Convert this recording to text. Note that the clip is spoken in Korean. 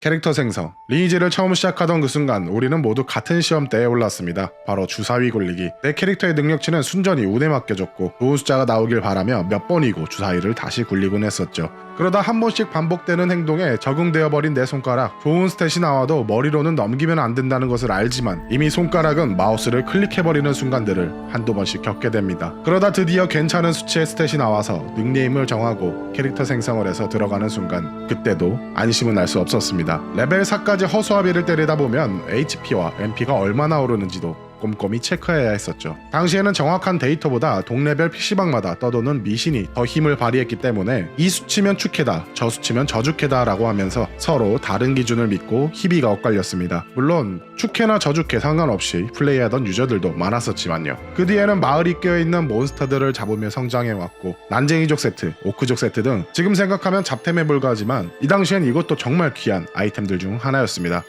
캐릭터 생성. 리니지를 처음 시작하던 그 순간 우리는 모두 같은 시험대에 올랐습니다. 바로 주사위 굴리기. 내 캐릭터의 능력치는 순전히 운에 맡겨졌고 좋은 숫자가 나오길 바라며 몇 번이고 주사위를 다시 굴리곤 했었죠. 그러다 한 번씩 반복되는 행동에 적응되어 버린 내 손가락. 좋은 스탯이 나와도 머리로는 넘기면 안 된다는 것을 알지만 이미 손가락은 마우스를 클릭해 버리는 순간들을 한두 번씩 겪게 됩니다. 그러다 드디어 괜찮은 수치의 스탯이 나와서 닉네임을 정하고 캐릭터 생성을 해서 들어가는 순간 그때도 안심은 알 수 없었습니다. 레벨 4까지 허수아비를 때리다 보면 HP와 MP가 얼마나 오르는지도 꼼꼼히 체크해야 했었죠. 당시에는 정확한 데이터보다 동레벨 PC방마다 떠도는 미신이 더 힘을 발휘했기 때문에 이 수치면 축해다, 저 수치면 저축해다 라고 하면서 서로 다른 기준을 믿고 희비가 엇갈렸습니다. 물론 축해나 저축해 상관없이 플레이하던 유저들도 많았었지만요. 그 뒤에는 마을이 껴있는 몬스터들을 잡으며 성장해왔고 난쟁이족 세트, 오크족 세트 등 지금 생각하면 잡템에 불과하지만 이 당시엔 이것도 정말 귀한 아이템들 중 하나였습니다.